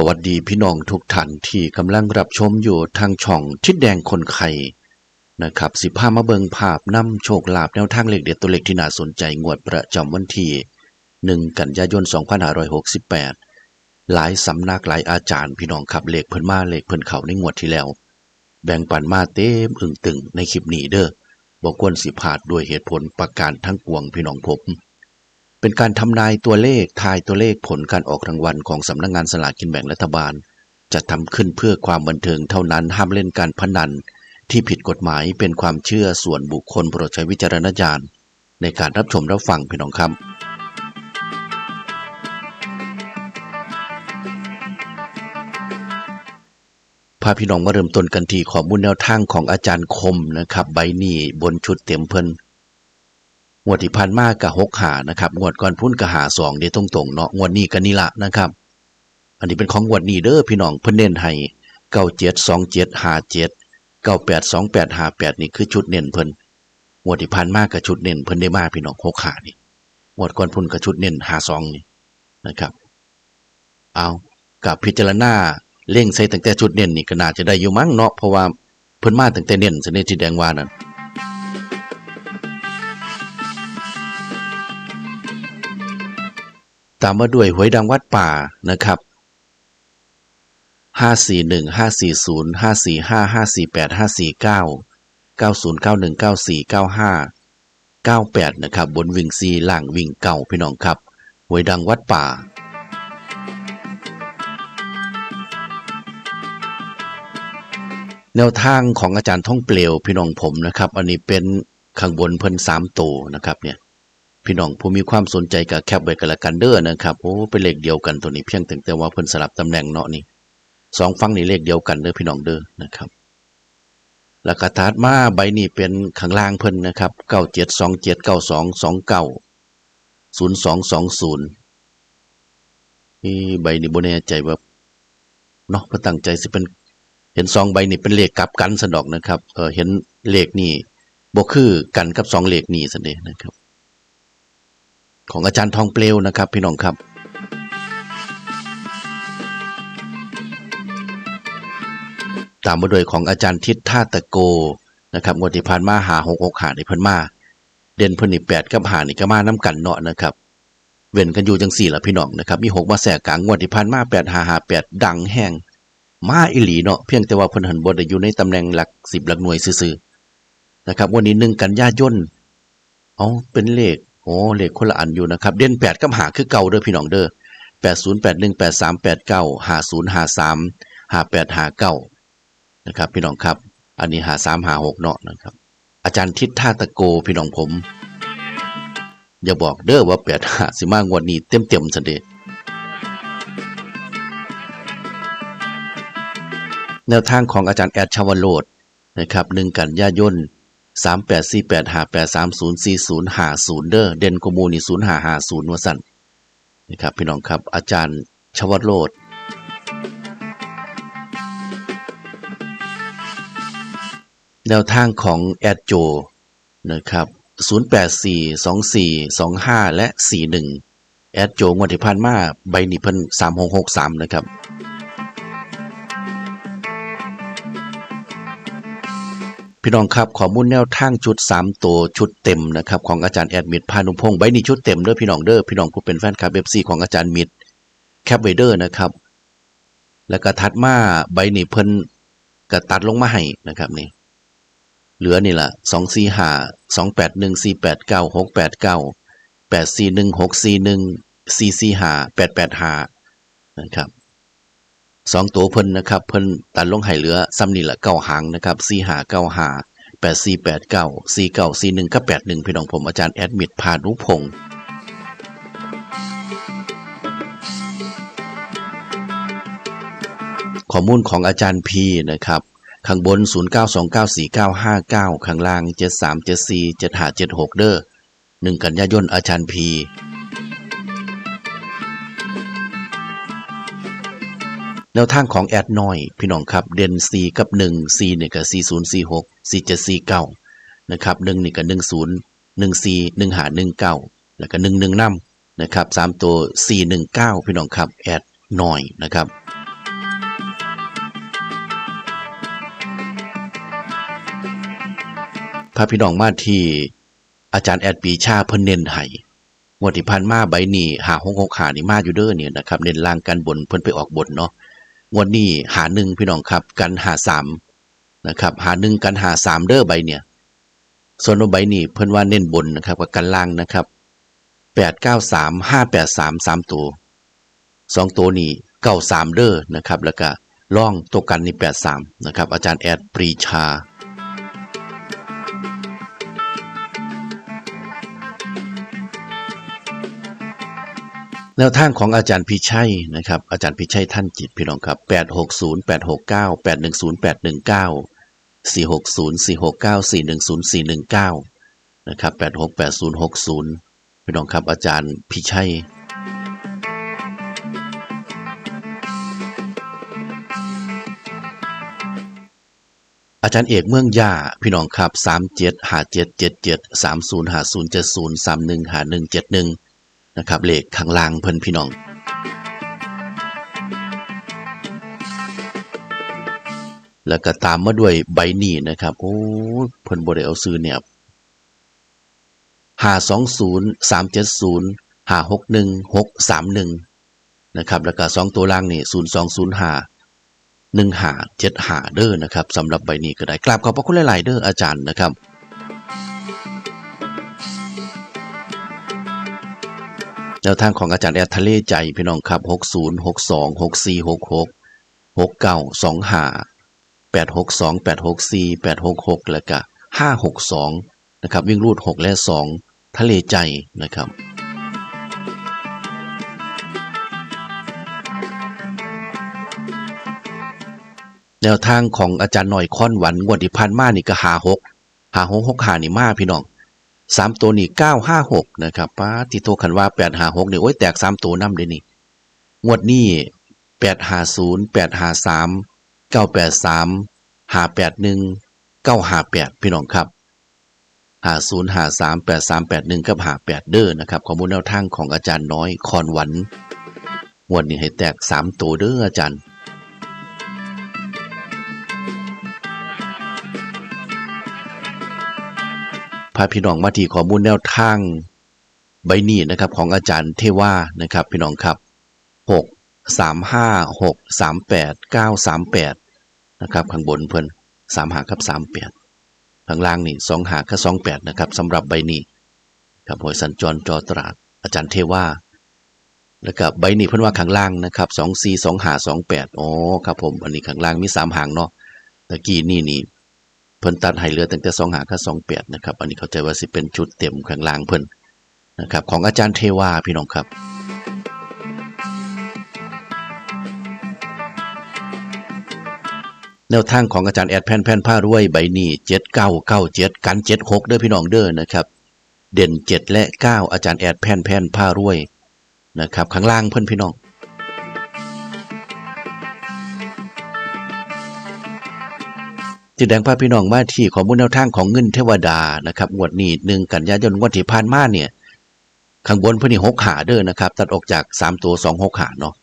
สวัสดีพี่น้องทุกท่านที่กำลังรับชมอยู่ทางช่องทิดแดงคนไข่นะครับสิพามาเบิงภาพนำโชคลาภแนวทางเลขเด็ดตัวเลขที่น่าสนใจงวดประจำวันที่1กันยายน 2568 หลายสำนักหลายอาจารย์พี่น้องขับเลขเพิ่นมาเลขเพิ่นเขาในงวดที่แล้ว แบ่งปันมาเต็มอึ่งตึงในคลิปนี้เด้อบ่ควรสิพาดด้วยเหตุผลประการทั้งปวงพี่น้องผม เป็นการทำนายตัวเลขทายตัวเลขผลการออกรางวัลของสำนักงานสลากกินแบ่งรัฐบาล จะทำขึ้นเพื่อความบันเทิงเท่านั้นห้ามเล่นการพนัน ที่ผิดกฎหมายเป็นความเชื่อส่วนบุคคลโปรดใช้วิจารณญาณในการรับชมรับฟังพี่น้องครับพาพี่น้องมาเริ่มต้นกันที่ข้อมูลแนวทางของอาจารย์คมนะครับ ใบนี้บนชุดเต็มเพิ่น งวดที่ผ่านมากับหกหานะครับงวดก่อนพุ่นกับหาสองเดี๋ยวตรงๆเนาะงวดนี้ก็นี่ละนะครับ อันนี้เป็นของงวดนี้เด้อพี่น้องเพิ่นเน้นให้เก้าเจ็ดสองเจ็ดห้าเจ็ดเก้าแปดสองแปดห้าแปดนี่คือชุดเน้นเพิ่นงวดที่ผ่านมากับชุดเน้นเพิ่นได้มาพี่น้องหกหานี่งวดก่อนพุ่นกับชุดเน้นหาสองนี่นะครับ เอากับพิจารณาเล่งใส่ตั้งแต่ชุดเน้นนี่ก็น่าจะได้อยู่มั้งเนาะเพราะว่าเพิ่นมาตั้งแต่เน้นเสนิทที่แดงวานั่น ตามมาด้วยหวยดังวัดป่านะครับห้าสี่หนึ่งห้าสี่ศูนย์ห้าสี่ห้าห้าสี่แปดห้าสี่เก้าเก้าศูนย์เก้าหนึ่งเก้าสี่เก้าห้าเก้าแปดนะครับ บนวิ่งซีล่างวิ่งเก่าพี่น้องครับหวยดังวัดป่าแนวทางของอาจารย์ท่องเปลวพี่น้องผมนะครับ อันนี้เป็นข้างบนเพิ่นสามตัวนะครับเนี่ย พี่น้องผู้มีความสนใจกับแคปไว้กันละกันเด้อนะครับโอ้เป็นเลขเดียวกันตัวนี้เพียงแต่แต่ว่าเพิ่นสลับตำแหน่งเนาะนี่สองฝั่งนี่เลขเดียวกันเด้อพี่น้องเด้อนะครับแล้วก็ถัดมาใบนี้เป็นข้างล่างเพิ่นนะครับเก้าเจ็ดสองเจ็ดเก้าสองสองเก้าศูนย์สองสองศูนย์นี่ใบนี้บ่แน่ใจว่าเนาะเพิ่นตั้งใจสิเป็นเห็นสองใบนี่เป็นเลขกลับกันสนดอกนะครับเออเห็นเลขนี่บ่คือกันกับสองเลขนี่สันเดนะครับ ของอาจารย์ทองเปลวนะครับ พี่น้องครับตามมาด้วยของอาจารย์ทิศท่าตะโกนะครับงวดที่ผ่านมาหาหกหกหาในพิ่นมา เด่นพิ่นนี่แปดกับหานี่ก็มาน้ำกันเนาะนะครับ เว้นกันอยู่จังสี่ละพี่น้องนะครับมีหกมาแสกกลางงวดที่ผ่านมาแปดหาหาแปดดังแห้งมาอิหลีเนาะเพียงแต่ว่าพิ่นหันบนอยู่ในตำแหน่งหลักสิบหลักหน่วยซื่อๆนะครับ วันนี้หนึ่งกันยาย่นอ๋อเป็นเลข อ้เลขคนละอันอยู่นะครับ เด่นแปดกับหาคือเก่าเด้อพี่น้องเด้อแปดศูนย์แปดหนึ่งแปดสามแปดเก้าหาศูนย์หาสามหาแปดหาเก้านะครับ พี่น้องครับ อันนี้หาสามหาหกเนาะนะครับ อาจารย์ทิศท่าตะโกพี่น้องผม อย่าบอกเด้อว่าแปดหาสิมางวดนี้เต็มเต็มสันเดแนวทางของอาจารย์แอดชาวโรดนะครับหนึ่งกันยายน สามแปดสี่แปดห้าแปดสามศูนย์สี่ศูนย์ห้าศูนย์เด้อเด่นกมูนี่ศูนย์ห้าห้าศูนย์วสันนะครับพี่น้องครับอาจารย์ชวัตโรดแนวทางของแอดโจนะครับ 0 8 4 2 4 2 5 และ 41 แอดโจงวดที่ผ่านมาใบนี้เพิ่น3663 นะครับ พี่น้องครับข้อมูลแนวทางชุด 3 ตัวชุดเต็มนะครับของอาจารย์แอดมิดพานุพงศ์ใบนี้ชุดเต็มเด้อพี่น้องเด้อพี่น้องผู้เป็นแฟนคลับ FC ของอาจารย์มิดแคปไวเด้อนะครับ แล้วก็ถัดมาใบนี้เพิ่นก็ตัดลงมาให้นะครับนี่เหลือนี่ละสองสี่ห้าสองแปดหนึ่งสี่แปดเก้าหกแปดเก้าแปดสี่หนึ่งหกสี่หนึ่งสี่สี่ห้าแปดแปดห้านะครับ สองตัวเพิ่นนะครับ เพิ่นตัดลงให้เหลือซ้ำนี่ละเก้าหางนะครับสี่หาเก้าหาแปดสี่แปดเก้าสี่เก้าสี่หนึ่งก็แปดหนึ่งพี่น้องผมอาจารย์แอดมิดพานุพงศ์ข้อมูลของอาจารย์พีนะครับ ข้างบน 09294959 ข้างล่าง 7374 7576 เด้อ1 กันยายนอาจารย์พี แนวทางของแอดน้อย พี่น้องครับ เด่นสี่กับหนึ่งสี่เนี่ยกับสี่ศูนย์สี่หกสี่จ็สี่เก้านะครับหนึ่งนี่กับหนึ่งศูนย์หนึ่งสี่หนึ่งหาหนึ่งเก้าแล้วก็หนึ่งหนึ่งน้ำนะครับสามตัวสี่หนึ่งเก้าพี่น้องครับแอดน้อยนะครับถ้าพี่น้องมาที่อาจารย์แอดปีชาเพิ่นเน้นไห้งวดที่ผ่านมาใบหนีหาหงหกขานี่มาอยู่เด้อเนี่ยนะครับเน้นลางกันบนเพิ่นไปออกบนเนาะ วันนี้หาหนึ่งพี่น้องครับ กันหาสามนะครับ หาหนึ่งกันหาสามเด้อใบเนี่ย ส่วนว่าใบนี้เพิ่นว่าเน้นบนนะครับกับกันล่างนะครับแปดเก้าสามห้าแปดสามสามตัวสองตัวนี้เก้าสามเด้อนะครับ แล้วก็ล่องตัวกันนี่แปดสามนะครับ อาจารย์แอดปรีชา แนวทางของอาจารย์พิชัยนะครับ อาจารย์พิชัยท่านจิตพี่น้องครับ860 869 810 819 460 469 410 419นะครับ868060พี่น้องครับอาจารย์พิชัยอาจารย์เอกเมืองย่าพี่น้องครับ 37 5777 30 50 70 31 5171 นะครับเลขข้างล่างเพิ่นพี่น้องแล้วก็ตามมาด้วยใบนี้นะครับ โอ้เพิ่นบ่ได้เอาซื้อเนี่ย520 370 561 631นย์หาหกหนึ่งหกสามหนึ่งนะครับแล้วก็สองตัวล่างนี่0205 1575เด้อนะครับสำหรับใบนี้ก็ได้กราบขอบพระคุณหลาย ๆ เด้ออาจารย์นะครับ แนวทางของอาจารย์แอดทะเลใจพี่น้องครับ 60 62 64 66 69 25 862 864 866 แล้วก็562 นะครับ วิ่งรูด 6 และ 2 ทะเลใจนะครับแนวทางของอาจารย์หน่อยค้อนหวันงวดที่ผ่านมานี่ก็หาหกหาหกหกหานี่มาพี่น้อง สามตัวนี่เก้าห้าหกนะครับป้าที่โทรคันว่าแปดหาหกเนี่ยโอ้ยแตกสามตัวน้ำเลยนี่งวดนี้แปดหาศูนย์แปดหาสามเก้าแปดสามหาแปดหนึ่งเก้าหาแปดพี่น้องครับหาศูนย์หาสามแปดสามแปดหนึ่งกับหาแปดเด้อนะครับข้อมูลแนวทางของอาจารย์น้อยคอนวันงวดนี้ให้แตกสามตัวเด้ออาจารย์ พาพี่น้องมาที่ข้อมูลแนวทางใบนี้นะครับของอาจารย์เทว่านะครับ พี่น้องครับหกสามห้าหกสามแปดเก้าสามแปดนะครับข้างบนเพิ่นสามหากับสามแปดข้างล่างนี่สองหากับสองแปดนะครับสำหรับใบนี้ครับหวยสัญจรจอตราดอาจารย์เทว่าแล้วก็ใบนี้เพิ่นว่าข้างล่างนะครับสองสี่สองหาสองแปดอ๋อครับผมอันนี้ข้างล่างมีสามหางเนาะตะกี้นี่นี่ เพิ่นตัดให้เหลือตั้งแต่สองหากับสองแปดนะครับ อันนี้เข้าใจว่าสิเป็นชุดเต็มข้างล่างเพิ่นนะครับของอาจารย์เทวาพี่น้องครับแนวทางของอาจารย์แอดแผ่นแผ่นผ้ารวยใบนี้เจ็ดเก้าเก้าเจ็ดกันเจ็ดหกเด้อพี่น้องเด้อนะครับ เด่นเจ็ดและเก้าอาจารย์แอดแผ่นแผ่นผ้ารวยนะครับข้างล่างเพิ่นพี่น้อง จิตแดงพาพี่น้องมาที่ข้อมูลแนวทางของเงินเทวดานะครับงวดนี้หนึ่งกันยายนงวดที่ผ่านมาเนี่ยข้างบนเพิ่นนี่หกหาเด้อนะครับ ตัดออกจากสามตัวสองหกหาเนาะ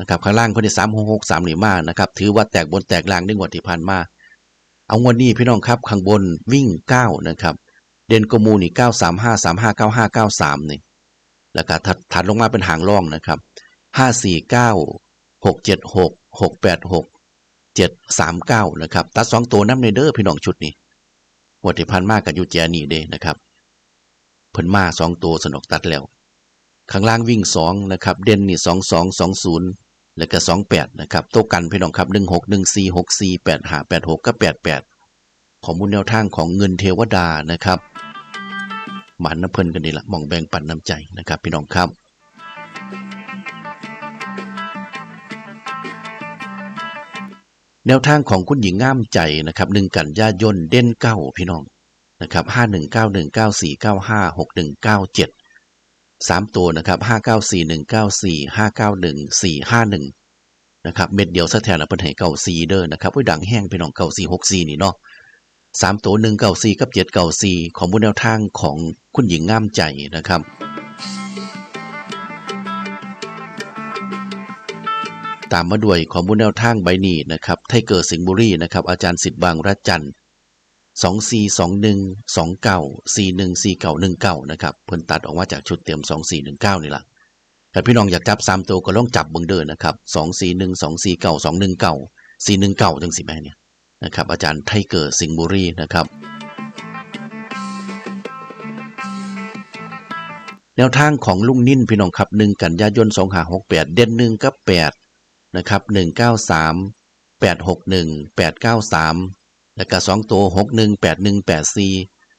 นะครับข้างล่างเพิ่นนี่สามหกหกสามหนี่มานะครับถือว่าแตกบนแตกล่างในงวดที่ผ่านมาเอางวดนี้พี่น้องครับข้างบนวิ่งเก้านะครับ เด่นกมูนี่เก้าสามห้าสามห้าเก้าห้าเก้าสามนี่แล้วก็ถัดถัดลงมาเป็นหางร่องนะครับห้าสี่เก้าหกเจ็ดหกหกแปดหก เจ็ดสามเก้านะครับ ตัดสองตัวน้ำในเด้อพี่น้องชุดนี้วดที่พันมากกับยูแจนี่เด้นะครับเพิ่นมาสองตัวสนอกตัดแล้ว ข้างล่างวิ่งสองนะครับ เด่นนี่สองสองสองศูนย์แล้วก็สองแปดนะครับโตกันพี่น้องครับหนึ่งหกหนึ่งสี่หกสี่แปดห้าแปดหกก็แปดแปดข้อมูลแนวทางของเงินเทวดานะครับหมันน้ำเพิ่นกันนี่ละมองแบ่งปันน้ำใจนะครับ พี่น้องครับ แนวทางของคุณหญิงง่ามใจนะครับหนึ่งกันยายนเด่นเก้าพี่น้องนะครับห้าหนึ่งเก้าหนึ่งเก้าสี่เก้าห้าหกหนึ่งเก้าเจ็ดสามตัวนะครับห้าเก้าสี่หนึ่งเก้าสี่ห้าเก้าหนึ่งสี่ห้าหนึ่งนะครับเม็ดเดียวสะแทนแล้วเป็นให้เก้าสี่เด้อนะครับไว้ดังแห้งพี่น้องเก้าสี่หกสี่นี่เนาะสามตัวหนึ่งเก้าสี่กับเจ็ดเก้าสี่ของบุญแนวทางของคุณหญิงง่ามใจนะครับ ตามมาด้วยข้อมูลแนวทางใบนี้นะครับไทเกอร์สิงห์บุรีนะครับอาจารย์สิทธิ์บางรัจันทร์สองสี่สองหนึ่งสองเก้าสี่หนึ่งสี่เก้าหนึ่งเก้านะครับเพิ่นตัดออกมาจากชุดเต็มสองสี่หนึ่งเก้านี่ละถ้าพี่น้องอยากจับสามตัวก็ลองจับเบิ่งเด้อนะครับสองสี่หนึ่งสองสี่เก้าสองหนึ่งเก้าสี่หนึ่งเก้าจังสิแม่เนี่ยนะครับอาจารย์ไทเกอร์สิงห์บุรีนะครับแนวทางของลุงนิ่นพี่น้องครับหนึ่งกันยายนสองหาหกแปดเด่นหนึ่งกับแปด นะครับหนึ่งเก้าสามแปดหกหนึ่งแปดเก้าสามแล้วก็สองตัวหกหนึ่งแปดหนึ่งแปดสี่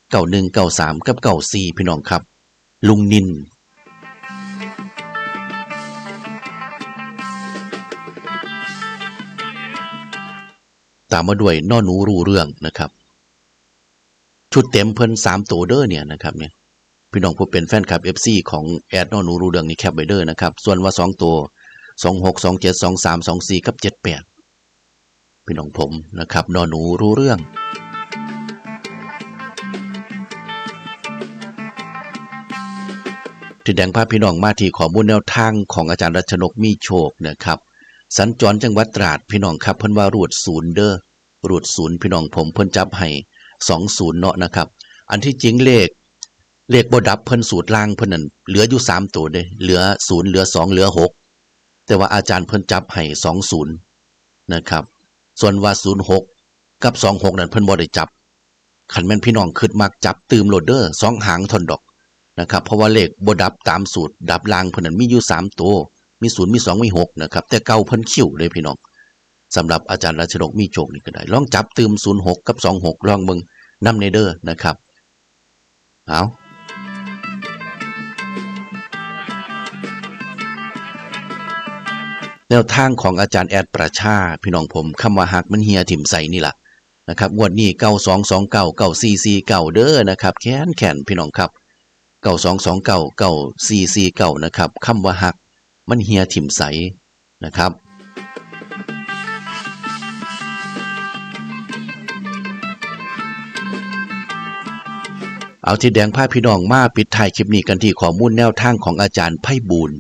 เก้าหนึ่งเก้าสามกับเก้าสี่พี่น้องครับ ลุงนินตามมาด้วยนอหนูรู้เรื่องนะครับ ชุดเต็มเพิ่นสามตัวเด้อเนี่ยนะครับเนี่ยพี่น้องผู้เป็นแฟนคลับ FC ของแอดนอหนูรู้เรื่องนี่แคปไว้เด้อนะครับ ส่วนว่า2ตัว 26 27 23 24กับ78พี่น้องผมนะครับนอนหนูรู้เรื่องที่แดงภาพพี่น้องมาที่ข้อมูลแนวทางของอาจารย์รัชนกมีโชคนะครับ สัญจรจังหวัดตราดพี่น้องครับเพิ่นว่ารูดศูนย์เด้อรูดศูนย์พี่น้องผมเพิ่นจับให้20เนาะนะครับ อันที่จริงเลขเลขบดับเพิ่นสูตรล่างเพิ่นนั่นเหลืออยู่สามตัวเด้เหลือศูนย์เหลือสองเหลือหก แต่ว่าอาจารย์เพิ่นจับให้สองศูนย์นะครับ ส่วนว่าศูนย์หกกับสองหกนั่นเพิ่นบ่ได้จับขันแม่นพี่น้องคิดมักจับตืมโหลดเดอร์สองหางทนดอกนะครับ เพราะว่าเลขบดับตามสูตร ดับลางเพิ่นนั่นมีอยู่สามตัวมีศูนย์มีสองมีหกนะครับ แต่เก่าเพิ่นคิ้วเลยพี่น้องสำหรับอาจารย์ราชนกมีโชคนี่ก็ได้ ลองจับตืมศูนย์หกกับสองหกลองเบิ่งนํในเด้อนะครับเอา แนวทางของอาจารย์แอดประชา พี่น้องผมคำว่าหักมันเฮียถิ่มใส่นี่แหละนะครับงวดนี้เก้าสองสองเก้าเก้าสี่สี่เก้าเด้อนะครับแขนแขนพี่น้องครับเก้าสองสองเก้าเก้าสี่สี่เก้านะครับคำว่าหักมันเฮียถิ่มใสนะครับเอาที่แดงผ้าพี่น้องมาปิดท้ายคลิปนี้กันที่ข้อมูลแนวทางของอาจารย์ไพบูล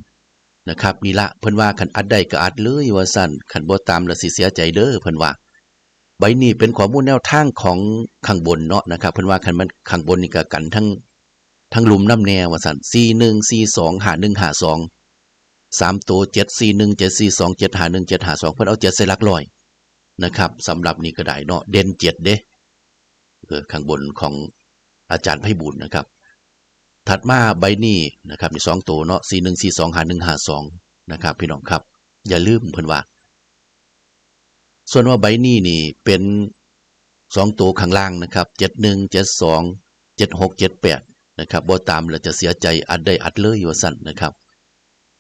นะครับนี่ละเพิ่นว่าคันอัดได้ก็อัดเลยว่าสั่นคันบ่ตามล้วสิเสียใจเด้อเพิ่นว่า ใบนี้เป็นข้อมูลแนวทางของข้างบนเนาะนะครับเพิ่นว่าคันมันข้างบนนี่ก็กันทั้งทั้งหลุมน้ำแนวว่าสั่น41 42 51 52 3ตัว741 742 751 752เพิ่นเอา7ใส่หลักร้อยนะครับสำหรับนี่ก็ได้เนาะเด่น7เด้เออข้างบนของอาจารย์ไพบูลย์นะครับ ถัดมาใบนี้นะครับมีสองตัวเนาะสี่หนึ่งสี่สองหาหนึ่งหาสองนะครับ พี่น้องครับ อย่าลืมเพิ่นว่า ส่วนว่าใบนี้นี่เป็นสองตัวข้างล่างนะครับเจ็ดหนึ่งเจ็ดสองเจ็ดหกเจ็ดแปดนะครับบ่ตามแล้วจะเสียใจอัดได้อัดเลยว่สั่นนะครับ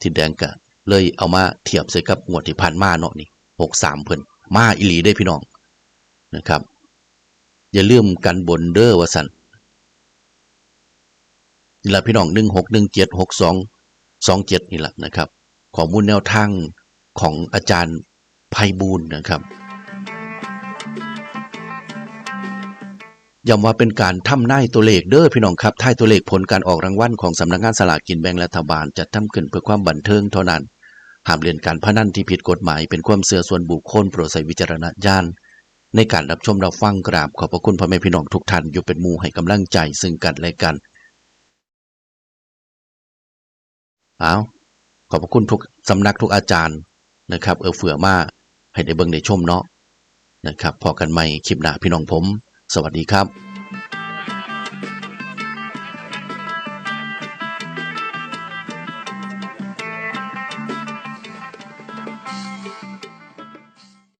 ที่แดงกะเลยเอามาเทียบใส่กับงวดที่ผ่านมาเนาะนี่หกสามเพิ่นมาอีหลีได้พี่น้องนะครับ อย่าลืมกันบนเด้อว่าสั่น นี่แหละพี่น้องหนึ่งหกหนึ่งเจ็ดหกสองสองเจ็ดนี่แหละนะครับ ข้อมูลแนวทางของอาจารย์ไพบูลย์นะครับย้ำว่าเป็นการทำนายตัวเลขเด้อพี่น้องครับท้ายตัวเลขผลการออกรางวัลของสำนักงานสลากกินแบ่งรัฐบาลจะทำขึ้นเพื่อความบันเทิงเท่านั้นห้ามเล่นการพนันที่ผิดกฎหมายเป็นความเสื่อส่วนบุคคลโปรดใช้วิจารณญาณในการรับชมรับฟังกราบขอบพระคุณพ่อแม่พี่น้องทุกท่านอยู่เป็นมูให้กำลังใจซึ่งกันและกัน เอาขอบพระคุณทุกสำนักทุกอาจารย์นะครับ เออเฟื่อมาให้ได้เบิ่งได้ชมเนาะนะครับพอกันใหม่คลิปหน้าพี่น้องผม สวัสดีครับ